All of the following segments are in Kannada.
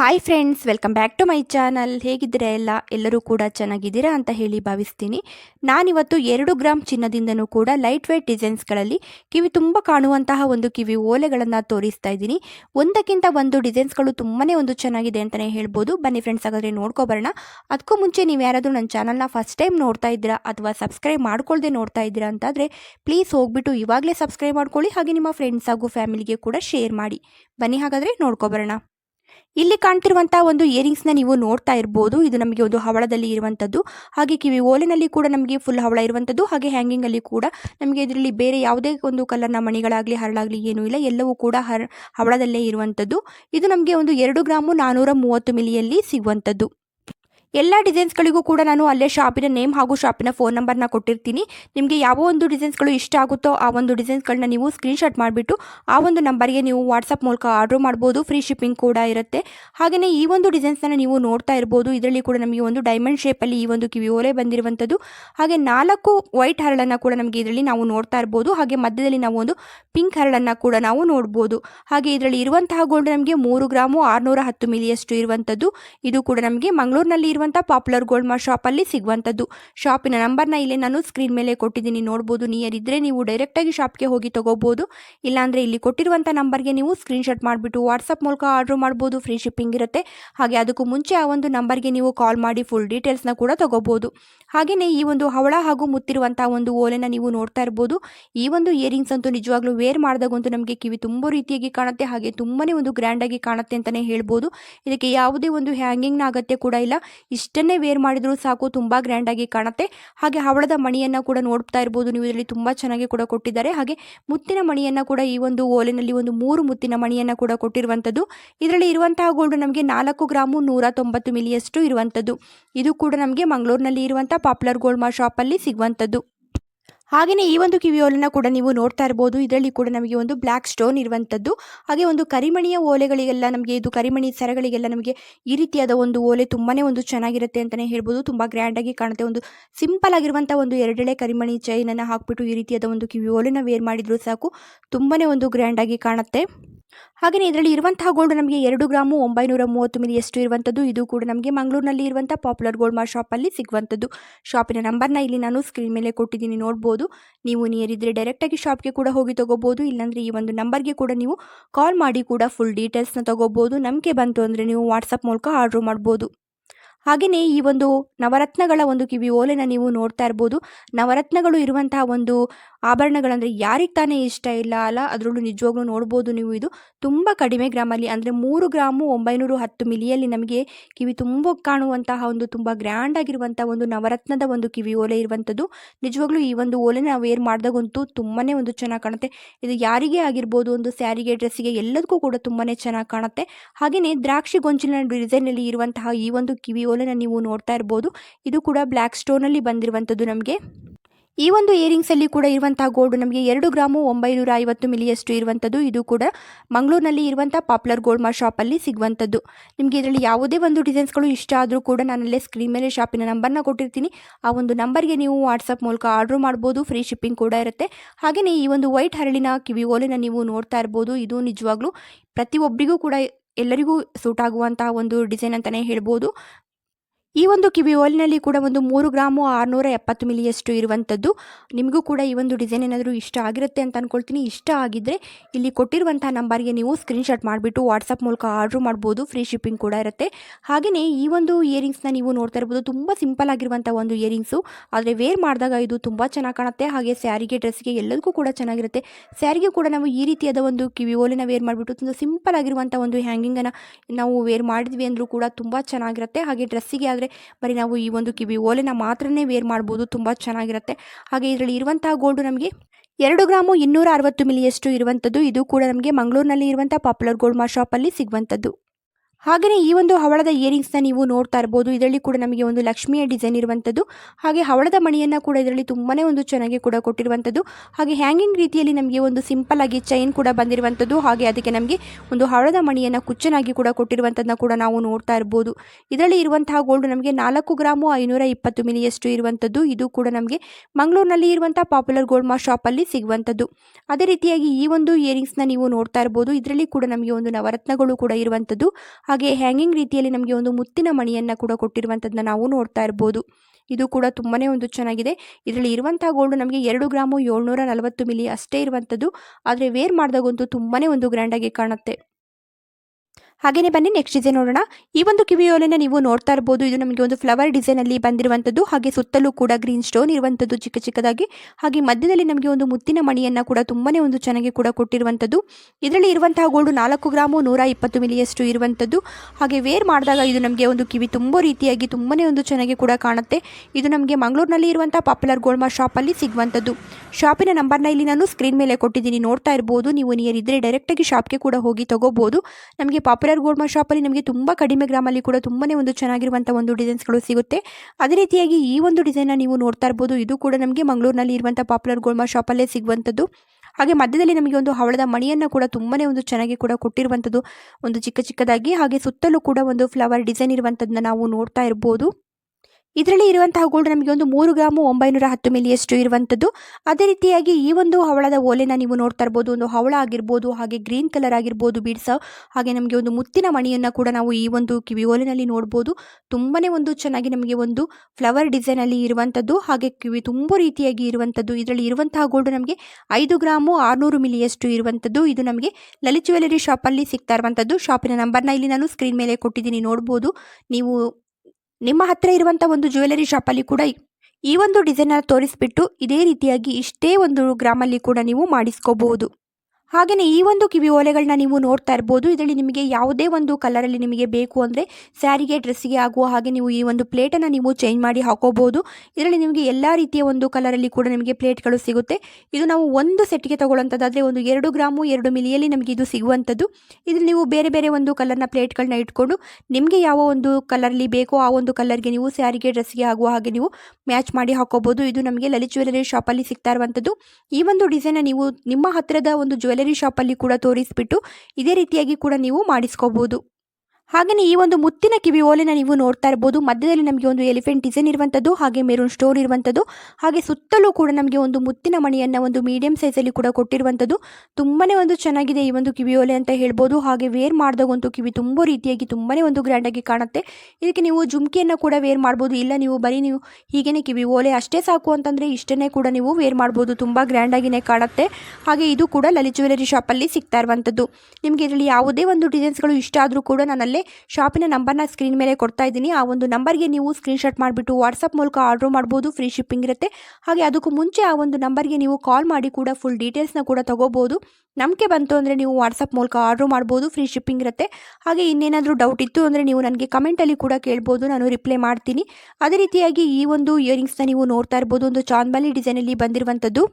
Hi friends welcome back to my channel ಹೇಗಿದ್ದೀರಾ ಎಲ್ಲ? ಎಲ್ಲರೂ ಕೂಡ ಚೆನ್ನಾಗಿದ್ದೀರಾ ಅಂತ ಹೇಳಿ ಭಾವಿಸ್ತೀನಿ. ನಾನಿವತ್ತು ಎರಡು ಗ್ರಾಮ್ ಚಿನ್ನದಿಂದನೂ ಕೂಡ ಲೈಟ್ ವೇಟ್ ಡಿಸೈನ್ಸ್ಗಳಲ್ಲಿ ಕಿವಿ ತುಂಬ ಕಾಣುವಂತಹ ಒಂದು ಕಿವಿ ಓಲೆಗಳನ್ನು ತೋರಿಸ್ತಾ ಇದ್ದೀನಿ. ಒಂದಕ್ಕಿಂತ ಒಂದು ಡಿಸೈನ್ಸ್ಗಳು ತುಂಬಾ ಒಂದು ಚೆನ್ನಾಗಿದೆ ಅಂತಲೇ ಹೇಳ್ಬೋದು. ಬನ್ನಿ ಫ್ರೆಂಡ್ಸ್ ಹಾಗಾದರೆ ನೋಡ್ಕೊಬರೋಣ ಅದಕ್ಕೂ ಮುಂಚೆ ನೀವು ಯಾರಾದರೂ ನನ್ನ ಚಾನಲ್ನ ಫಸ್ಟ್ ಟೈಮ್ ನೋಡ್ತಾ ಇದ್ದೀರಾ ಅಥವಾ ಸಬ್ಸ್ಕ್ರೈಬ್ ಮಾಡ್ಕೊಳ್ದೆ ನೋಡ್ತಾ ಇದ್ದೀರಾ ಅಂತಾದರೆ ಪ್ಲೀಸ್ ಹೋಗ್ಬಿಟ್ಟು ಇವಾಗಲೇ ಸಬ್ಸ್ಕ್ರೈಬ್ ಮಾಡ್ಕೊಳ್ಳಿ. ಹಾಗೆ ನಿಮ್ಮ ಫ್ರೆಂಡ್ಸ್ ಹಾಗೂ ಫ್ಯಾಮಿಲಿಗೆ ಕೂಡ ಶೇರ್ ಮಾಡಿ. ಬನ್ನಿ ಹಾಗಾದರೆ ನೋಡ್ಕೊಬರೋಣ ಇಲ್ಲಿ ಕಾಣ್ತಿರುವಂತಹ ಒಂದು ಇಯರಿಂಗ್ಸ್ನ ನೀವು ನೋಡ್ತಾ ಇರಬಹುದು ಇದು ನಮಗೆ ಒಂದು ಹವಳದಲ್ಲಿ ಇರುವಂತದ್ದು. ಹಾಗೆ ಕಿವಿ ಓಲಿನಲ್ಲಿ ಕೂಡ ನಮಗೆ ಫುಲ್ ಹವಳ ಇರುವಂತದ್ದು. ಹಾಗೆ ಹ್ಯಾಂಗಿಂಗ್ ಅಲ್ಲಿ ಕೂಡ ನಮಗೆ ಇದರಲ್ಲಿ ಬೇರೆ ಯಾವುದೇ ಒಂದು ಕಲರ್ನ ಮಣಿಗಳಾಗಲಿ, ಹರಳಾಗಲಿ ಏನೂ ಇಲ್ಲ. ಎಲ್ಲವೂ ಕೂಡ ಹರ್, ಹವಳದಲ್ಲೇ ಇರುವಂತದ್ದು. ಇದು ನಮಗೆ ಒಂದು ಎರಡು ಗ್ರಾಮು ನಾನೂರ ಮೂವತ್ತು ಮಿಲಿಯಲ್ಲಿ ಸಿಗುವಂಥದ್ದು ಎಲ್ಲ ಡಿಸೈನ್ಸ್ಗಳಿಗೂ ಕೂಡ ನಾನು ಅಲ್ಲೇ ಶಾಪಿನ ನೇಮ್ ಹಾಗೂ ಶಾಪಿನ ಫೋನ್ ನಂಬರ್ನ ಕೊಟ್ಟಿರ್ತೀನಿ. ನಿಮಗೆ ಯಾವ ಒಂದು ಡಿಸೈನ್ಸ್ಗಳು ಇಷ್ಟ ಆಗುತ್ತೋ ಆ ಒಂದು ಡಿಸೈನ್ಸ್ಗಳನ್ನ ನೀವು ಸ್ಕ್ರೀನ್ಶಾಟ್ ಮಾಡಿಬಿಟ್ಟು ಆ ಒಂದು ನಂಬರ್ಗೆ ನೀವು ವಾಟ್ಸಪ್ ಮೂಲಕ ಆರ್ಡ್ರ್ ಮಾಡ್ಬೋದು. ಫ್ರೀ ಶಿಪ್ಪಿಂಗ್ ಕೂಡ ಇರುತ್ತೆ. ಹಾಗೆಯೇ ಈ ಒಂದು ಡಿಸೈನ್ಸ್ನ ನೀವು ನೋಡ್ತಾ ಇರ್ಬೋದು. ಇದರಲ್ಲಿ ಕೂಡ ನಮಗೆ ಒಂದು ಡೈಮಂಡ್ ಶೇಪಲ್ಲಿ ಈ ಒಂದು ಕಿವಿ ಓಲೆ ಬಂದಿರುವಂಥದ್ದು. ಹಾಗೆ ನಾಲ್ಕು ವೈಟ್ ಹರಳನ್ನು ಕೂಡ ನಮಗೆ ಇದರಲ್ಲಿ ನಾವು ನೋಡ್ತಾ ಇರ್ಬೋದು. ಹಾಗೆ ಮಧ್ಯದಲ್ಲಿ ನಾವು ಒಂದು ಪಿಂಕ್ ಹರಳನ್ನು ಕೂಡ ನಾವು ನೋಡ್ಬೋದು. ಹಾಗೆ ಇದರಲ್ಲಿ ಇರುವಂತಹ ಗೋಲ್ಡ್ ನಮಗೆ ಮೂರು ಗ್ರಾಮು ಆರುನೂರ ಹತ್ತು ಮಿಲಿಯಷ್ಟು ಇರುವಂಥದ್ದು. ಇದು ಕೂಡ ನಮಗೆ ಮಂಗಳೂರಿನಲ್ಲಿ ಇರುವಂಥ ಪಾಪ್ಯುಲರ್ ಗೋಲ್ಡ್ ಮಾ ಶಾಪಲ್ಲಿ ಸಿಗುವಂಥದ್ದು ಶಾಪಿನ ನಂಬರ್ನ ಇಲ್ಲಿ ನಾನು ಸ್ಕ್ರೀನ್ ಮೇಲೆ ಕೊಟ್ಟಿದ್ದೀನಿ. ನೋಡ್ಬೋದು ನಿಯರ್ ಇದ್ರೆ ನೀವು ಡೈರೆಕ್ಟಾಗಿ ಶಾಪ್ಗೆ ಹೋಗಿ ತೊಗೋಬೋದು. ಇಲ್ಲಾಂದರೆ ಇಲ್ಲಿ ಕೊಟ್ಟಿರುವಂಥ ನಂಬರ್ಗೆ ನೀವು ಸ್ಕ್ರೀನ್ಶಾಟ್ ಮಾಡಿಬಿಟ್ಟು ವಾಟ್ಸಪ್ ಮೂಲಕ ಆರ್ಡ್ರ್ ಮಾಡ್ಬೋದು. ಫ್ರೀ ಶಿಪ್ಪಿಂಗ್ ಇರುತ್ತೆ. ಹಾಗೆ ಅದಕ್ಕೂ ಮುಂಚೆ ಆ ಒಂದು ನಂಬರ್ಗೆ ನೀವು ಕಾಲ್ ಮಾಡಿ ಫುಲ್ ಡೀಟೇಲ್ಸ್ನ ಕೂಡ ತೊಗೋಬೋದು. ಹಾಗೆಯೇ ಈ ಒಂದು ಹವಳ ಹಾಗೂ ಮುತ್ತಿರುವಂಥ ಒಂದು ಓಲೆನ ನೀವು ನೋಡ್ತಾ ಇರ್ಬೋದು. ಈ ಒಂದು ಇಯರಿಂಗ್ಸ್ ಅಂತೂ ನಿಜವಾಗ್ಲೂ ವೇರ್ ಮಾಡಿದಾಗಂತೂ ನಮಗೆ ಕಿವಿ ತುಂಬ ರೀತಿಯಾಗಿ ಕಾಣುತ್ತೆ. ಹಾಗೆ ತುಂಬಾನೇ ಒಂದು ಗ್ರ್ಯಾಂಡಾಗಿ ಕಾಣುತ್ತೆ ಅಂತಲೇ ಹೇಳ್ಬೋದು. ಇದಕ್ಕೆ ಯಾವುದೇ ಒಂದು ಹ್ಯಾಂಗಿಂಗ್ನ ಅಗತ್ಯ ಕೂಡ ಇಲ್ಲ. ಇಷ್ಟನ್ನೇ ವೇರ್ ಮಾಡಿದರೂ ಸಾಕು, ತುಂಬ ಗ್ರ್ಯಾಂಡಾಗಿ ಕಾಣುತ್ತೆ. ಹಾಗೆ ಹವಳದ ಮಣಿಯನ್ನು ಕೂಡ ನೋಡ್ತಾ ಇರ್ಬೋದು ನೀವು, ಇದರಲ್ಲಿ ತುಂಬ ಚೆನ್ನಾಗಿ ಕೂಡ ಕೊಟ್ಟಿದ್ದಾರೆ. ಹಾಗೆ ಮುತ್ತಿನ ಮಣಿಯನ್ನು ಕೂಡ ಈ ಒಂದು ಓಲೆನಲ್ಲಿ ಒಂದು ಮೂರು ಮುತ್ತಿನ ಮಣಿಯನ್ನು ಕೂಡ ಕೊಟ್ಟಿರುವಂಥದ್ದು. ಇದರಲ್ಲಿ ಇರುವಂತಹ ಗೋಲ್ಡ್ ನಮಗೆ ನಾಲ್ಕು ಗ್ರಾಮು ನೂರ ತೊಂಬತ್ತು ಮಿಲಿಯಷ್ಟು ಇರುವಂಥದ್ದು. ಇದು ಕೂಡ ನಮಗೆ ಮಂಗಳೂರಿನಲ್ಲಿ ಇರುವಂಥ ಪಾಪ್ಯುಲರ್ ಗೋಲ್ಡ್ ಮಾ ಶಾಪಲ್ಲಿ ಸಿಗುವಂಥದ್ದು. ಹಾಗೆಯೇ ಈ ಒಂದು ಕಿವಿಯೋಲನ್ನು ಕೂಡ ನೀವು ನೋಡ್ತಾ ಇರ್ಬೋದು. ಇದರಲ್ಲಿ ಕೂಡ ನಮಗೆ ಒಂದು ಬ್ಲ್ಯಾಕ್ ಸ್ಟೋನ್ ಇರುವಂಥದ್ದು ಹಾಗೆ ಒಂದು ಕರಿಮಣಿಯ ಓಲೆಗಳಿಗೆಲ್ಲ ನಮಗೆ ಇದು ಕರಿಮಣಿ ಸರಗಳಿಗೆಲ್ಲ ನಮಗೆ ಈ ರೀತಿಯಾದ ಒಂದು ಓಲೆ ತುಂಬಾ ಒಂದು ಚೆನ್ನಾಗಿರುತ್ತೆ ಅಂತಲೇ ಹೇಳ್ಬೋದು. ತುಂಬ ಗ್ರ್ಯಾಂಡಾಗಿ ಕಾಣುತ್ತೆ. ಒಂದು ಸಿಂಪಲ್ ಆಗಿರುವಂಥ ಒಂದು ಎರಡೆಳೆ ಕರಿಮಣಿ ಚೈನನ್ನು ಹಾಕ್ಬಿಟ್ಟು ಈ ರೀತಿಯಾದ ಒಂದು ಕಿವಿ ಓಲೆನ ವೇರ್ ಮಾಡಿದರೂ ಸಾಕು. ತುಂಬಾ ಒಂದು ಗ್ರ್ಯಾಂಡಾಗಿ ಕಾಣುತ್ತೆ. ಹಾಗೆಯೇ ಇದರಲ್ಲಿ ಇರುವಂತಹ ಗೋಲ್ಡ್ ನಮಗೆ ಎರಡು ಗ್ರಾಮು ಒಂಬೈನೂರ ಮೂವತ್ತು ಮಿಲಿಯಷ್ಟು ಇರುವಂಥದ್ದು ಇದು ಕೂಡ ನಮಗೆ ಮಂಗಳೂರಿನಲ್ಲಿ ಇರುವಂಥ ಪಾಪ್ಯುಲರ್ ಗೋಲ್ಡ್ ಮಾರ್ ಶಾಪಲ್ಲಿ ಸಿಗುವಂಥದ್ದು ಶಾಪಿನ ನಂಬರ್ನ ಇಲ್ಲಿ ನಾನು ಸ್ಕ್ರೀನ್ ಮೇಲೆ ಕೊಟ್ಟಿದ್ದೀನಿ, ನೋಡ್ಬೋದು. ನೀವು ನಿಯರ್ ಇದ್ದರೆ ಡೈರೆಕ್ಟಾಗಿ ಶಾಪ್ಗೆ ಕೂಡ ಹೋಗಿ ತೊಗೋಬೋದು. ಇಲ್ಲಾಂದರೆ ಈ ಒಂದು ನಂಬರ್ಗೆ ಕೂಡ ನೀವು ಕಾಲ್ ಮಾಡಿ ಕೂಡ ಫುಲ್ ಡೀಟೇಲ್ಸ್ನ ತೊಗೋಬೋದು. ನಂಬಿಕೆ ಬಂತು ಅಂದರೆ ನೀವು ವಾಟ್ಸಪ್ ಮೂಲಕ ಆರ್ಡ್ರ್ ಮಾಡ್ಬೋದು. ಹಾಗೆಯೇ ಈ ಒಂದು ನವರತ್ನಗಳ ಒಂದು ಕಿವಿ ಓಲೆನ ನೀವು ನೋಡ್ತಾ ಇರ್ಬೋದು. ನವರತ್ನಗಳು ಇರುವಂತಹ ಒಂದು ಆಭರಣಗಳಂದರೆ ಯಾರಿಗೆ ತಾನೇ ಇಷ್ಟ ಇಲ್ಲ ಅಲ್ಲ, ಅದರಲ್ಲೂ ನಿಜವಾಗ್ಲೂ ನೋಡ್ಬೋದು ನೀವು ಇದು. ತುಂಬ ಕಡಿಮೆ ಗ್ರಾಮಲ್ಲಿ, ಅಂದರೆ ಮೂರು ಗ್ರಾಮು ಒಂಬೈನೂರು ಹತ್ತು ಮಿಲಿಯಲ್ಲಿ ನಮಗೆ ಕಿವಿ ತುಂಬ ಕಾಣುವಂತಹ ಒಂದು ತುಂಬ ಗ್ರ್ಯಾಂಡ್ ಆಗಿರುವಂಥ ಒಂದು ನವರತ್ನದ ಒಂದು ಕಿವಿ ಓಲೆ ಇರುವಂಥದ್ದು. ನಿಜವಾಗ್ಲೂ ಈ ಒಂದು ಓಲೆನ ನಾವು ವೇರ್ ಮಾಡಿದಾಗಂತೂ ತುಂಬಾ ಒಂದು ಚೆನ್ನಾಗಿ ಕಾಣುತ್ತೆ. ಇದು ಯಾರಿಗೆ ಆಗಿರ್ಬೋದು ಒಂದು ಸ್ಯಾರಿಗೆ, ಡ್ರೆಸ್ಸಿಗೆ ಎಲ್ಲದಕ್ಕೂ ಕೂಡ ತುಂಬಾ ಚೆನ್ನಾಗಿ ಕಾಣುತ್ತೆ. ಹಾಗೆಯೇ ದ್ರಾಕ್ಷಿ ಗೊಂಚಲಿನ ಡಿಸೈನಲ್ಲಿ ಇರುವಂತಹ ಈ ಒಂದು ಕಿವಿ ಓಲೆನ ನೀವು ನೋಡ್ತಾ ಇರ್ಬೋದು. ಇದು ಕೂಡ ಬ್ಲ್ಯಾಕ್ ಸ್ಟೋನಲ್ಲಿ ಬಂದಿರುವಂಥದ್ದು ನಮಗೆ. ಈ ಒಂದು ಇಯರಿಂಗ್ಸಲ್ಲಿ ಕೂಡ ಇರುವಂತಹ ಗೋಲ್ಡ್ ನಮಗೆ ಎರಡು ಗ್ರಾಮು ಒಂಬೈನೂರ ಐವತ್ತು ಮಿಲಿಯಷ್ಟು ಇರುವಂಥದ್ದು. ಇದು ಕೂಡ ಮಂಗಳೂರಿನಲ್ಲಿ ಇರುವಂಥ ಪಾಪ್ಯುಲರ್ ಗೋಲ್ಡ್ ಮಾರ್ ಶಾಪಲ್ಲಿ ಸಿಗುವಂಥದ್ದು. ನಿಮಗೆ ಇದರಲ್ಲಿ ಯಾವುದೇ ಒಂದು ಡಿಸೈನ್ಸ್ಗಳು ಇಷ್ಟ ಆದರೂ ಕೂಡ ನಾನಲ್ಲೇ ಸ್ಕ್ರೀನ್ ಮೇಲೆ ಶಾಪಿನ ನಂಬರ್ನ ಕೊಟ್ಟಿರ್ತೀನಿ. ಆ ಒಂದು ನಂಬರ್ಗೆ ನೀವು ವಾಟ್ಸಪ್ ಮೂಲಕ ಆರ್ಡ್ರ್ ಮಾಡ್ಬೋದು. ಫ್ರೀ ಶಿಪ್ಪಿಂಗ್ ಕೂಡ ಇರುತ್ತೆ. ಹಾಗೆಯೇ ಈ ಒಂದು ವೈಟ್ ಹರಳಿನ ಕಿವಿ ಓಲೆನ ನೀವು ನೋಡ್ತಾ ಇರ್ಬೋದು. ಇದು ನಿಜವಾಗ್ಲೂ ಪ್ರತಿಯೊಬ್ಬರಿಗೂ ಕೂಡ ಎಲ್ಲರಿಗೂ ಸೂಟ್ ಆಗುವಂತಹ ಒಂದು ಡಿಸೈನ್ ಅಂತಲೇ ಹೇಳ್ಬೋದು. ಈ ಒಂದು ಕಿವಿ ಓಲಿನಲ್ಲಿ ಕೂಡ ಒಂದು ಮೂರು ಗ್ರಾಮು ಆರುನೂರ ಎಪ್ಪತ್ತು ಮಿಲಿಯಷ್ಟು ಇರುವಂಥದ್ದು. ನಿಮಗೂ ಕೂಡ ಈ ಒಂದು ಡಿಸೈನ್ ಏನಾದರೂ ಇಷ್ಟ ಆಗಿರುತ್ತೆ ಅಂತ ಅಂದ್ಕೊಳ್ತೀನಿ ಇಷ್ಟ ಆಗಿದ್ದರೆ ಇಲ್ಲಿ ಕೊಟ್ಟಿರುವಂಥ ನಂಬರ್ಗೆ ನೀವು ಸ್ಕ್ರೀನ್ಶಾಟ್ ಮಾಡಿಬಿಟ್ಟು ವಾಟ್ಸಪ್ ಮೂಲಕ ಆರ್ಡ್ರ್ ಮಾಡ್ಬೋದು. ಫ್ರೀ ಶಿಪ್ಪಿಂಗ್ ಕೂಡ ಇರುತ್ತೆ. ಹಾಗೆಯೇ ಈ ಒಂದು ಇಯರಿಂಗ್ಸ್ನ ನೀವು ನೋಡ್ತಾ ಇರ್ಬೋದು. ತುಂಬ ಸಿಂಪಲ್ ಆಗಿರುವಂಥ ಒಂದು ಇಯರಿಂಗ್ಸು. ಆದರೆ ವೇರ್ ಮಾಡಿದಾಗ ಇದು ತುಂಬ ಚೆನ್ನಾಗಿ ಕಾಣುತ್ತೆ. ಹಾಗೆ ಸ್ಯಾರಿಗೆ ಡ್ರೆಸ್ಗೆ ಎಲ್ಲದಕ್ಕೂ ಕೂಡ ಚೆನ್ನಾಗಿರುತ್ತೆ. ಸ್ಯಾರಿಗೆ ಕೂಡ ನಾವು ಈ ರೀತಿಯಾದ ಒಂದು ಕಿವಿ ಓಲೆನ ವೇರ್ ಮಾಡಿಬಿಟ್ಟು ತುಂಬ ಸಿಂಪಲ್ ಆಗಿರುವಂಥ ಒಂದು ಹ್ಯಾಂಗಿಂಗನ್ನು ನಾವು ವೇರ್ ಮಾಡಿದ್ವಿ ಅಂದರೂ ಕೂಡ ತುಂಬ ಚೆನ್ನಾಗಿರುತ್ತೆ. ಹಾಗೆ ಡ್ರೆಸ್ಸಿಗೆ ಆದರೆ ಬರೀ ನಾವು ಈ ಒಂದು ಕಿವಿ ಓಲೆನ ಮಾತ್ರನೇ ವೇರ್ ಮಾಡ್ಬೋದು, ತುಂಬ ಚೆನ್ನಾಗಿರುತ್ತೆ. ಹಾಗೆ ಇದರಲ್ಲಿ ಇರುವಂತಹ ಗೋಲ್ಡು ನಮಗೆ ಎರಡು ಗ್ರಾಮು ಇನ್ನೂರ ಅರವತ್ತು ಮಿಲಿಯಷ್ಟು ಇರುವಂಥದ್ದು. ಇದು ಕೂಡ ನಮಗೆ ಮಂಗಳೂರಿನಲ್ಲಿ ಇರುವಂಥ ಪಾಪ್ಯುಲರ್ ಗೋಲ್ಡ್ ಮಾರ್ ಶಾಪಲ್ಲಿ ಸಿಗುವಂಥದ್ದು. ಹಾಗೆಯೇ ಈ ಒಂದು ಹವಳದ ಇಯರಿಂಗ್ಸ್ನ ನೀವು ನೋಡ್ತಾ ಇರ್ಬೋದು. ಇದರಲ್ಲಿ ಕೂಡ ನಮಗೆ ಒಂದು ಲಕ್ಷ್ಮಿಯ ಡಿಸೈನ್ ಇರುವಂಥದ್ದು ಹಾಗೆ ಹವಳದ ಮಣಿಯನ್ನು ಕೂಡ ಇದರಲ್ಲಿ ತುಂಬಾ ಒಂದು ಚೆನ್ನಾಗಿ ಕೂಡ ಕೊಟ್ಟಿರುವಂಥದ್ದು ಹಾಗೆ ಹ್ಯಾಂಗಿಂಗ್ ರೀತಿಯಲ್ಲಿ ನಮಗೆ ಒಂದು ಸಿಂಪಲ್ ಆಗಿ ಚೈನ್ ಕೂಡ ಬಂದಿರುವಂಥದ್ದು ಹಾಗೆ ಅದಕ್ಕೆ ನಮಗೆ ಒಂದು ಹವಳದ ಮಣಿಯನ್ನು ಕುಚ್ಚನಾಗಿ ಕೂಡ ಕೊಟ್ಟಿರುವಂಥದ್ದನ್ನ ಕೂಡ ನಾವು ನೋಡ್ತಾ ಇರ್ಬೋದು. ಇದರಲ್ಲಿ ಇರುವಂತಹ ಗೋಲ್ಡ್ ನಮಗೆ ನಾಲ್ಕು ಗ್ರಾಮು ಐನೂರ ಇಪ್ಪತ್ತು ಮಿಲಿಯಷ್ಟು ಇರುವಂಥದ್ದು ಇದು ಕೂಡ ನಮಗೆ ಮಂಗಳೂರಿನಲ್ಲಿ ಇರುವಂಥ ಪಾಪ್ಯುಲರ್ ಗೋಲ್ಡ್ ಮಾ ಶಾಪಲ್ಲಿ ಸಿಗುವಂಥದ್ದು ಅದೇ ರೀತಿಯಾಗಿ ಈ ಒಂದು ಇಯರಿಂಗ್ಸ್ನ ನೀವು ನೋಡ್ತಾ ಇರ್ಬೋದು. ಇದರಲ್ಲಿ ಕೂಡ ನಮಗೆ ಒಂದು ನವರತ್ನಗಳು ಕೂಡ ಇರುವಂಥದ್ದು ಹಾಗೆ ಹ್ಯಾಂಗಿಂಗ್ ರೀತಿಯಲ್ಲಿ ನಮಗೆ ಒಂದು ಮುತ್ತಿನ ಮಣಿಯನ್ನು ಕೂಡ ಕೊಟ್ಟಿರುವಂಥದ್ದನ್ನ ನಾವು ನೋಡ್ತಾ ಇರ್ಬೋದು. ಇದು ಕೂಡ ತುಂಬಾ ಒಂದು ಚೆನ್ನಾಗಿದೆ. ಇದರಲ್ಲಿ ಇರುವಂಥ ಗೋಲ್ಡ್ ನಮಗೆ ಎರಡು ಗ್ರಾಮು ಏಳ್ನೂರ ನಲವತ್ತು ಮಿಲಿ ಅಷ್ಟೇ ಇರುವಂಥದ್ದು ಆದರೆ ವೇರ್ ಮಾಡಿದಾಗಂತೂ ತುಂಬಾ ಒಂದು ಗ್ರ್ಯಾಂಡಾಗಿ ಕಾಣುತ್ತೆ. ಹಾಗೆಯೇ ಬನ್ನಿ ನೆಕ್ಸ್ಟ್ ಡಿಸೈನ್ ನೋಡೋಣ. ಈ ಒಂದು ಕಿವಿಯೋಲೆನ ನೀವು ನೋಡ್ತಾ ಇರ್ಬೋದು. ಇದು ನಮಗೆ ಒಂದು ಫ್ಲವರ್ ಡಿಸೈನ್ ಅಲ್ಲಿ ಬಂದಿರುವಂಥದ್ದು. ಹಾಗೆ ಸುತ್ತಲೂ ಕೂಡ ಗ್ರೀನ್ ಸ್ಟೋನ್ ಇರುವಂಥದ್ದು ಚಿಕ್ಕ ಚಿಕ್ಕದಾಗಿ. ಹಾಗೆ ಮಧ್ಯದಲ್ಲಿ ನಮಗೆ ಒಂದು ಮುತ್ತಿನ ಮಣಿಯನ್ನು ಕೂಡ ತುಂಬಾನೇ ಒಂದು ಚೆನ್ನಾಗಿ ಕೂಡ ಕೊಟ್ಟಿರುವಂಥದ್ದು. ಇದರಲ್ಲಿ ಇರುವಂತಹ ಗೋಲ್ಡ್ ನಾಲ್ಕು ಗ್ರಾಮು ನೂರ ಇಪ್ಪತ್ತು ಮಿಲಿಯಷ್ಟು ಇರುವಂಥದ್ದು. ಹಾಗೆ ವೇರ್ ಮಾಡಿದಾಗ ಇದು ನಮಗೆ ಒಂದು ಕಿವಿ ತುಂಬ ರೀತಿಯಾಗಿ ತುಂಬಾನೇ ಒಂದು ಚೆನ್ನಾಗಿ ಕೂಡ ಕಾಣುತ್ತೆ. ಇದು ನಮಗೆ ಮಂಗಳೂರಿನಲ್ಲಿ ಇರುವಂಥ ಪಾಪ್ಯುಲರ್ ಶಾಪ್ ಶಾಪಲ್ಲಿ ಸಿಗುವಂಥದ್ದು. ಶಾಪಿನ ನಂಬರ್ನ ಇಲ್ಲಿ ನಾನು ಸ್ಕ್ರೀನ್ ಮೇಲೆ ಕೊಟ್ಟಿದ್ದೀನಿ. ನೋಡ್ತಾ ಇರ್ಬೋದು. ನೀವು ನಿಯರ್ ಇದ್ದರೆ ಡೈರೆಕ್ಟಾಗಿ ಶಾಪ್ಗೆ ಕೂಡ ಹೋಗಿ ತಗೋಬಹುದು ನಮಗೆ ಪಾಪ್ಯುಲರ್ ಗೋಲ್ಮಾ ಶಾಪಲ್ಲಿ ನಮಗೆ ತುಂಬ ಕಡಿಮೆ ಗ್ರಾಮಲ್ಲಿ ಕೂಡ ತುಂಬಾನೇ ಒಂದು ಚೆನ್ನಾಗಿರುವಂಥ ಒಂದು ಡಿಸೈನ್ಸ್ಗಳು ಸಿಗುತ್ತೆ. ಅದೇ ರೀತಿಯಾಗಿ ಈ ಒಂದು ಡಿಸೈನ್ನ ನೀವು ನೋಡ್ತಾ ಇರ್ಬೋದು. ಇದು ಕೂಡ ನಮಗೆ ಮಂಗಳೂರಿನಲ್ಲಿ ಇರುವಂಥ ಪಾಪ್ಯುಲರ್ ಗೋಲ್ಮಾ ಶಾಪಲ್ಲೇ ಸಿಗುವಂಥದ್ದು. ಹಾಗೆ ಮಧ್ಯದಲ್ಲಿ ನಮಗೆ ಒಂದು ಹವಳದ ಮಣಿಯನ್ನು ಕೂಡ ತುಂಬಾನೇ ಒಂದು ಚೆನ್ನಾಗಿ ಕೂಡ ಕೊಟ್ಟಿರುವಂಥದ್ದು. ಒಂದು ಚಿಕ್ಕ ಚಿಕ್ಕದಾಗಿ ಹಾಗೆ ಸುತ್ತಲೂ ಕೂಡ ಒಂದು ಫ್ಲವರ್ ಡಿಸೈನ್ ಇರುವಂಥದ್ದನ್ನ ನಾವು ನೋಡ್ತಾ ಇರ್ಬೋದು. ಇದರಲ್ಲಿ ಇರುವಂತಹ ಗೋಲ್ಡ್ ನಮಗೆ ಒಂದು ಮೂರು ಗ್ರಾಮು ಒಂಬೈನೂರ ಹತ್ತು ಮಿಲಿಯಷ್ಟು ಇರುವಂಥದ್ದು ಅದೇ ರೀತಿಯಾಗಿ ಈ ಒಂದು ಹವಳದ ಓಲೆನ ನೀವು ನೋಡ್ತಾ ಇರ್ಬೋದು, ಒಂದು ಹವಳ ಆಗಿರ್ಬೋದು, ಹಾಗೆ ಗ್ರೀನ್ ಕಲರ್ ಆಗಿರ್ಬೋದು ಬೀಡ್ಸ ಹಾಗೆ ನಮಗೆ ಒಂದು ಮುತ್ತಿನ ಮಣಿಯನ್ನು ಕೂಡ ನಾವು ಈ ಒಂದು ಕಿವಿ ಓಲೆನಲ್ಲಿ ನೋಡ್ಬೋದು. ತುಂಬಾ ಒಂದು ಚೆನ್ನಾಗಿ ನಮಗೆ ಒಂದು ಫ್ಲವರ್ ಡಿಸೈನಲ್ಲಿ ಇರುವಂಥದ್ದು ಹಾಗೆ ಕಿವಿ ತುಂಬ ರೀತಿಯಾಗಿ ಇರುವಂಥದ್ದು ಇದರಲ್ಲಿ ಇರುವಂತಹ ಗೋಲ್ಡ್ ನಮಗೆ ಐದು ಗ್ರಾಮು ಆರುನೂರು ಮಿಲಿಯಷ್ಟು ಇರುವಂಥದ್ದು ಇದು ನಮಗೆ ಲಲಿತ್ ಜ್ಯುವೆಲರಿ ಶಾಪಲ್ಲಿ ಸಿಗ್ತಾ ಇರುವಂಥದ್ದು ಶಾಪಿನ ನಂಬರ್ನ ಇಲ್ಲಿ ನಾನು ಸ್ಕ್ರೀನ್ ಮೇಲೆ ಕೊಟ್ಟಿದ್ದೀನಿ, ನೋಡ್ಬೋದು. ನೀವು ನಿಮ್ಮ ಹತ್ತಿರ ಇರುವಂಥ ಒಂದು ಜ್ಯುವೆಲರಿ ಶಾಪಲ್ಲಿ ಕೂಡ ಈ ಒಂದು ಡಿಸೈನನ್ನು ತೋರಿಸ್ಬಿಟ್ಟು ಇದೇ ರೀತಿಯಾಗಿ ಇಷ್ಟೇ ಒಂದು ಗ್ರಾಮಲ್ಲಿ ಕೂಡ ನೀವು ಮಾಡಿಸ್ಕೋಬಹುದು. ಹಾಗೆಯೇ ಈ ಒಂದು ಕಿವಿ ಓಲೆಗಳನ್ನ ನೀವು ನೋಡ್ತಾ ಇರ್ಬೋದು. ಇದರಲ್ಲಿ ನಿಮಗೆ ಯಾವುದೇ ಒಂದು ಕಲರಲ್ಲಿ ನಿಮಗೆ ಬೇಕು ಅಂದರೆ ಸ್ಯಾರಿಗೆ, ಡ್ರೆಸ್ಸಿಗೆ ಆಗುವ ಹಾಗೆ ನೀವು ಈ ಒಂದು ಪ್ಲೇಟನ್ನು ನೀವು ಚೇಂಜ್ ಮಾಡಿ ಹಾಕೋಬಹುದು ಇದರಲ್ಲಿ ನಿಮಗೆ ಎಲ್ಲ ರೀತಿಯ ಒಂದು ಕಲರಲ್ಲಿ ಕೂಡ ನಿಮಗೆ ಪ್ಲೇಟ್ಗಳು ಸಿಗುತ್ತೆ. ಇದು ನಾವು ಒಂದು ಸೆಟ್ಗೆ ತೊಗೊಳ್ಳೋಂಥದ್ದಾದರೆ ಒಂದು ಎರಡು ಗ್ರಾಮು, ಎರಡು ಮಿಲಿಯಲ್ಲಿ ನಮಗೆ ಇದು ಸಿಗುವಂಥದ್ದು. ಇದರಲ್ಲಿ ನೀವು ಬೇರೆ ಬೇರೆ ಒಂದು ಕಲರ್ನ ಪ್ಲೇಟ್ಗಳನ್ನ ಇಟ್ಕೊಂಡು ನಿಮಗೆ ಯಾವ ಒಂದು ಕಲರ್ಲಿ ಬೇಕೋ ಆ ಒಂದು ಕಲರ್ಗೆ ನೀವು ಸ್ಯಾರಿಗೆ ಡ್ರೆಸ್ಗೆ ಆಗುವ ಹಾಗೆ ನೀವು ಮ್ಯಾಚ್ ಮಾಡಿ ಹಾಕೋಬಹುದು ಇದು ನಮಗೆ ಲಲಿತ್ ಜ್ಯುವೆಲರಿ ಶಾಪಲ್ಲಿ ಸಿಗ್ತಾ ಇರುವಂಥದ್ದು. ಈ ಒಂದು ಡಿಸೈನ್ನ ನೀವು ನಿಮ್ಮ ಹತ್ತಿರದ ಒಂದು ಜ್ಯುವೆಲರಿ ಶಾಪಲ್ಲಿ ಕೂಡ ತೋರಿಸ್ಬಿಟ್ಟು ಇದೇ ರೀತಿಯಾಗಿ ಕೂಡ ನೀವು ಮಾಡಿಸ್ಕೋಬೋದು. ಹಾಗೆಯೇ ಈ ಒಂದು ಮುತ್ತಿನ ಕಿವಿ ಓಲೆನ ನೀವು ನೋಡ್ತಾ ಇರ್ಬೋದು. ಮಧ್ಯದಲ್ಲಿ ನಮಗೆ ಒಂದು ಎಲಿಫೆಂಟ್ ಡಿಸೈನ್ ಇರುವಂಥದ್ದು ಹಾಗೆ ಮೆರೂನ್ ಸ್ಟೋರ್ ಇರುವಂಥದ್ದು ಹಾಗೆ ಸುತ್ತಲೂ ಕೂಡ ನಮಗೆ ಒಂದು ಮುತ್ತಿನ ಮಣಿಯನ್ನು ಒಂದು ಮೀಡಿಯಂ ಸೈಜಲ್ಲಿ ಕೂಡ ಕೊಟ್ಟಿರುವಂಥದ್ದು ತುಂಬಾ ಒಂದು ಚೆನ್ನಾಗಿದೆ ಈ ಒಂದು ಕಿವಿ ಓಲೆ ಅಂತ ಹೇಳ್ಬೋದು. ಹಾಗೆ ವೇರ್ ಮಾಡಿದಾಗಂತೂ ಕಿವಿ ತುಂಬ ರೀತಿಯಾಗಿ ತುಂಬಾ ಒಂದು ಗ್ರ್ಯಾಂಡಾಗಿ ಕಾಣುತ್ತೆ. ಇದಕ್ಕೆ ನೀವು ಜುಮ್ಕಿಯನ್ನು ಕೂಡ ವೇರ್ ಮಾಡ್ಬೋದು. ಇಲ್ಲ ನೀವು ಬರೀ ನೀವು ಹೀಗೇ ಕಿವಿ ಓಲೆ ಅಷ್ಟೇ ಸಾಕು ಅಂತಂದರೆ ಇಷ್ಟನ್ನೇ ಕೂಡ ನೀವು ವೇರ್ ಮಾಡ್ಬೋದು. ತುಂಬ ಗ್ರ್ಯಾಂಡಾಗಿಯೇ ಕಾಣುತ್ತೆ. ಹಾಗೆ ಇದು ಕೂಡ ಲಲಿತ್ ಜ್ಯುವೆಲರಿ ಶಾಪಲ್ಲಿ ಸಿಗ್ತಾ ಇರುವಂಥದ್ದು ನಿಮಗೆ ಇದರಲ್ಲಿ ಯಾವುದೇ ಒಂದು ಡಿಸೈನ್ಸ್ಗಳು ಇಷ್ಟ ಆದರೂ ಕೂಡ ನಾನಲ್ಲೇ ಶಾಪಿನ ನಂಬರ್ನ ಸ್ಕ್ರೀನ್ ಮೇಲೆ ಕೊಡ್ತಾ ಇದ್ದೀನಿ. ಆ ಒಂದು ನಂಬರ್ಗೆ ನೀವು ಸ್ಕ್ರೀನ್ಶಾಟ್ ಮಾಡಿಬಿಟ್ಟು ವಾಟ್ಸಪ್ ಮೂಲಕ ಆರ್ಡರ್ ಮಾಡ್ಬೋದು. ಫ್ರೀ ಶಿಪ್ಪಿಂಗ್ ಇರುತ್ತೆ. ಹಾಗೆ ಅದಕ್ಕೂ ಮುಂಚೆ ಆ ಒಂದು ನಂಬರ್ಗೆ ನೀವು ಕಾಲ್ ಮಾಡಿ ಕೂಡ ಫುಲ್ ಡೀಟೇಲ್ಸ್ನ ಕೂಡ ತೊಗೋಬೋದು. ನಂಬಿಕೆ ಬಂತು ಅಂದರೆ ನೀವು ವಾಟ್ಸಪ್ ಮೂಲಕ ಆರ್ಡರ್ ಮಾಡ್ಬೋದು. ಫ್ರೀ ಶಿಪ್ಪಿಂಗ್ ಇರುತ್ತೆ. ಹಾಗೆ ಇನ್ನೇನಾದರೂ ಡೌಟ್ ಇತ್ತು ಅಂದರೆ ನೀವು ನನಗೆ ಕಮೆಂಟಲ್ಲಿ ಕೂಡ ಕೇಳ್ಬೋದು. ನಾನು ರಿಪ್ಲೈ ಮಾಡ್ತೀನಿ. ಅದೇ ರೀತಿಯಾಗಿ ಈ ಒಂದು ಇಯರಿಂಗ್ಸ್ನ ನೀವು ನೋಡ್ತಾ ಇರ್ಬೋದು. ಒಂದು ಚಾಂದ್ಬಾಲಿ ಡಿಸೈನಲ್ಲಿ ಬಂದಿರುವಂಥದ್ದು.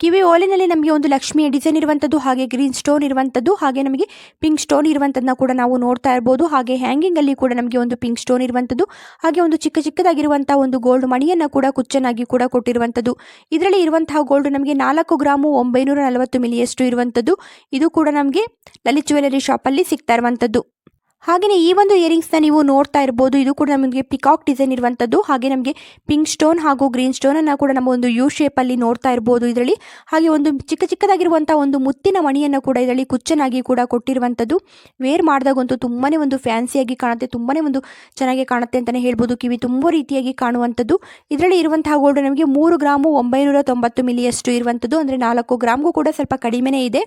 ಕಿವಿ ಓಲಿನಲ್ಲಿ ನಮಗೆ ಒಂದು ಲಕ್ಷ್ಮಿಯ ಡಿಸೈನ್ ಇರುವಂಥದ್ದು ಹಾಗೆ ಗ್ರೀನ್ ಸ್ಟೋನ್ ಇರುವಂಥದ್ದು ಹಾಗೆ ನಮಗೆ ಪಿಂಕ್ ಸ್ಟೋನ್ ಇರುವಂಥದ್ದನ್ನ ಕೂಡ ನಾವು ನೋಡ್ತಾ ಇರ್ಬೋದು. ಹಾಗೆ ಹ್ಯಾಂಗಿಂಗಲ್ಲಿ ಕೂಡ ನಮಗೆ ಒಂದು ಪಿಂಕ್ ಸ್ಟೋನ್ ಇರುವಂಥದ್ದು ಹಾಗೆ ಒಂದು ಚಿಕ್ಕ ಚಿಕ್ಕದಾಗಿರುವಂಥ ಒಂದು ಗೋಲ್ಡ್ ಮಣಿಯನ್ನು ಕೂಡ ಕುಚ್ಚನಾಗಿ ಕೂಡ ಕೊಟ್ಟಿರುವಂಥದ್ದು ಇದರಲ್ಲಿ ಇರುವಂತಹ ಗೋಲ್ಡ್ ನಮಗೆ ನಾಲ್ಕು ಗ್ರಾಮು ಒಂಬೈನೂರ ನಲವತ್ತು ಮಿಲಿಯಷ್ಟು ಇರುವಂಥದ್ದು ಇದು ಕೂಡ ನಮಗೆ ಲಲಿತ್ ಜ್ಯುವೆಲರಿ ಶಾಪಲ್ಲಿ ಸಿಗ್ತಾ ಇರುವಂಥದ್ದು ಹಾಗೆಯೇ ಈ ಒಂದು ಇಯರಿಂಗ್ಸ್ನ ನೀವು ನೋಡ್ತಾ ಇರ್ಬೋದು. ಇದು ಕೂಡ ನಮಗೆ ಪಿಕಾಕ್ ಡಿಸೈನ್ ಇರುವಂಥದ್ದು ಹಾಗೆ ನಮಗೆ ಪಿಂಕ್ ಸ್ಟೋನ್ ಹಾಗೂ ಗ್ರೀನ್ ಸ್ಟೋನನ್ನು ಕೂಡ ನಮ್ಮ ಒಂದು ಯು ಶೇಪಲ್ಲಿ ನೋಡ್ತಾ ಇರ್ಬೋದು ಇದರಲ್ಲಿ. ಹಾಗೆ ಒಂದು ಚಿಕ್ಕ ಚಿಕ್ಕದಾಗಿರುವಂಥ ಒಂದು ಮುತ್ತಿನ ಮಣಿಯನ್ನು ಕೂಡ ಇದರಲ್ಲಿ ಕುಚ್ಚನಾಗಿ ಕೂಡ ಕೊಟ್ಟಿರುವಂಥದ್ದು ವೇರ್ ಮಾಡಿದಾಗಂತೂ ತುಂಬಾ ಒಂದು ಫ್ಯಾನ್ಸಿಯಾಗಿ ಕಾಣುತ್ತೆ. ತುಂಬಾ ಒಂದು ಚೆನ್ನಾಗಿ ಕಾಣುತ್ತೆ ಅಂತಲೇ ಹೇಳ್ಬೋದು. ಕಿವಿ ತುಂಬ ರೀತಿಯಾಗಿ ಕಾಣುವಂಥದ್ದು ಇದರಲ್ಲಿ ಇರುವಂತಹ ಗೋಲ್ಡ್ ನಮಗೆ ಮೂರು ಗ್ರಾಮು ಒಂಬೈನೂರ ತೊಂಬತ್ತು ಮಿಲಿಯಷ್ಟು ಇರುವಂಥದ್ದು ಅಂದರೆ ನಾಲ್ಕು ಗ್ರಾಮ್ಗೂ ಕೂಡ ಸ್ವಲ್ಪ ಕಡಿಮೆನೇ ಇದೆ.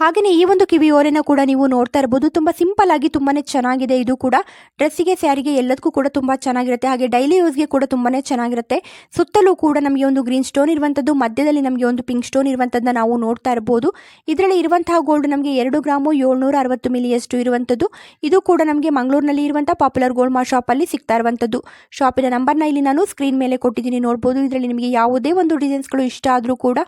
ಹಾಗೆಯೇ ಈ ಒಂದು ಕಿವಿ ಓರೆನ ಕೂಡ ನೀವು ನೋಡ್ತಾ ಇರ್ಬೋದು. ತುಂಬ ಸಿಂಪಲ್ ಆಗಿ ತುಂಬಾ ಚೆನ್ನಾಗಿದೆ. ಇದು ಕೂಡ ಡ್ರೆಸ್ಸಿಗೆ ಸ್ಯಾರಿಗೆ ಎಲ್ಲದಕ್ಕೂ ಕೂಡ ತುಂಬ ಚೆನ್ನಾಗಿರುತ್ತೆ. ಹಾಗೆ ಡೈಲಿ ಯೂಸ್ಗೆ ಕೂಡ ತುಂಬಾ ಚೆನ್ನಾಗಿರುತ್ತೆ. ಸುತ್ತಲೂ ಕೂಡ ನಮಗೆ ಒಂದು ಗ್ರೀನ್ ಸ್ಟೋನ್ ಇರುವಂಥದ್ದು ಮಧ್ಯದಲ್ಲಿ ನಮಗೆ ಒಂದು ಪಿಂಕ್ ಸ್ಟೋನ್ ಇರುವಂಥದ್ದನ್ನ ನಾವು ನೋಡ್ತಾ ಇರ್ಬೋದು. ಇದರಲ್ಲಿ ಇರುವಂತಹ ಗೋಲ್ಡ್ ನಮಗೆ ಎರಡು ಗ್ರಾಮು ಏಳ್ನೂರ ಅರವತ್ತು ಮಿಲಿಯಷ್ಟು ಇರುವಂಥದ್ದು ಇದು ಕೂಡ ನಮಗೆ ಮಂಗಳೂರಿನಲ್ಲಿ ಇರುವಂಥ ಪಾಪ್ಯುಲರ್ ಗೋಲ್ಡ್ ಮಾ ಶಾಪಲ್ಲಿ ಸಿಗ್ತಾ ಇರುವಂಥದ್ದು ಶಾಪಿನ ನಂಬರ್ನ ಇಲ್ಲಿ ನಾನು ಸ್ಕ್ರೀನ್ ಮೇಲೆ ಕೊಟ್ಟಿದ್ದೀನಿ. ನೋಡ್ಬೋದು, ಇದರಲ್ಲಿ ನಿಮಗೆ ಯಾವುದೇ ಒಂದು ಡಿಸೈನ್ಸ್ಗಳು ಇಷ್ಟ ಆದರೂ ಕೂಡ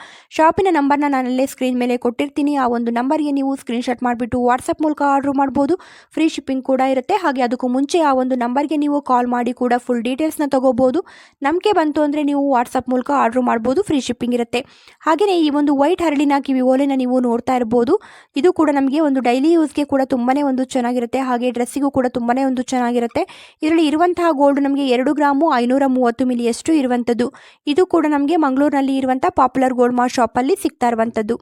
ಶಾಪಿನ ನಂಬರ್ನ ನಾನಲ್ಲೇ ಸ್ಕ್ರೀನ್ ಮೇಲೆ ಕೊಟ್ಟಿರ್ತೀನಿ. ಆ ಒಂದು ನಂಬರ್ಗೆ ನೀವು ಸ್ಕ್ರೀನ್ಶಾಟ್ ಮಾಡಿಬಿಟ್ಟು ವಾಟ್ಸಪ್ ಮೂಲಕ ಆರ್ಡ್ರ್ ಮಾಡ್ಬೋದು. ಫ್ರೀ ಶಿಪ್ಪಿಂಗ್ ಕೂಡ ಇರುತ್ತೆ. ಹಾಗೆ ಅದಕ್ಕೂ ಮುಂಚೆ ಆ ಒಂದು ನಂಬರ್ಗೆ ನೀವು ಕಾಲ್ ಮಾಡಿ ಕೂಡ ಫುಲ್ ಡೀಟೇಲ್ಸ್ನ ತೊಗೋಬೋದು. ನಂಬಿಕೆ ಬಂತು ಅಂದರೆ ನೀವು ವಾಟ್ಸಪ್ ಮೂಲಕ ಆರ್ಡ್ರ್ ಮಾಡ್ಬೋದು. ಫ್ರೀ ಶಿಪ್ಪಿಂಗ್ ಇರುತ್ತೆ. ಹಾಗೆಯೇ ಈ ಒಂದು ವೈಟ್ ಹರಳಿನ ಕಿವಿ ಓಲೆನ ನೀವು ನೋಡ್ತಾ ಇರ್ಬೋದು. ಇದು ಕೂಡ ನಮಗೆ ಒಂದು ಡೈಲಿ ಯೂಸ್ಗೆ ಕೂಡ ತುಂಬಾ ಒಂದು ಚೆನ್ನಾಗಿರುತ್ತೆ. ಹಾಗೆ ಡ್ರೆಸ್ಸಿಗೂ ಕೂಡ ತುಂಬಾ ಒಂದು ಚೆನ್ನಾಗಿರುತ್ತೆ. ಇದರಲ್ಲಿ ಇರುವಂತಹ ಗೋಲ್ಡ್ ನಮಗೆ ಎರಡು ಗ್ರಾಮು ಐನೂರ ಮೂವತ್ತು ಮಿಲಿಯಷ್ಟು ಇರುವಂಥದ್ದು. ಇದು ಕೂಡ ನಮಗೆ ಮಂಗಳೂರಿನಲ್ಲಿ ಇರುವಂಥ ಪಾಪ್ಯುಲರ್ ಗೋಲ್ಡ್ ಮಾ ಶಾಪಲ್ಲಿ ಸಿಗ್ತಾ ಇರುವಂಥದ್ದು.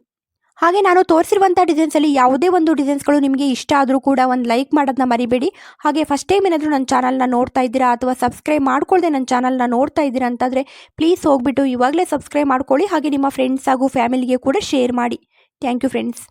ಹಾಗೆ ನಾನು ತೋರಿಸಿರುವಂಥ ಡಿಸೈನ್ಸಲ್ಲಿ ಯಾವುದೇ ಒಂದು ಡಿಸೈನ್ಸ್ಗಳು ನಿಮಗೆ ಇಷ್ಟ ಆದರೂ ಕೂಡ ಒಂದು ಲೈಕ್ ಮಾಡೋದನ್ನ ಮರಿಬೇಡಿ. ಹಾಗೆ ಫಸ್ಟ್ ಟೈಮ್ ಏನಾದರೂ ನನ್ನ ಚಾನಲ್ನ ನೋಡ್ತಾ ಇದ್ದೀರಾ ಅಥವಾ ಸಬ್ಸ್ಕ್ರೈಬ್ ಮಾಡ್ಕೊಳ್ಳದೆ ನನ್ನ ಚಾನಲ್ನ ನೋಡ್ತಾ ಇದ್ದೀರಾ ಅಂತಂದರೆ ಪ್ಲೀಸ್ ಹೋಗ್ಬಿಟ್ಟು ಇವಾಗಲೇ ಸಬ್ಸ್ಕ್ರೈಬ್ ಮಾಡ್ಕೊಳ್ಳಿ ಹಾಗೆ ನಿಮ್ಮ ಫ್ರೆಂಡ್ಸ್ ಹಾಗೂ ಫ್ಯಾಮಿಲಿಗೆ ಕೂಡ ಶೇರ್ ಮಾಡಿ. Thank you friends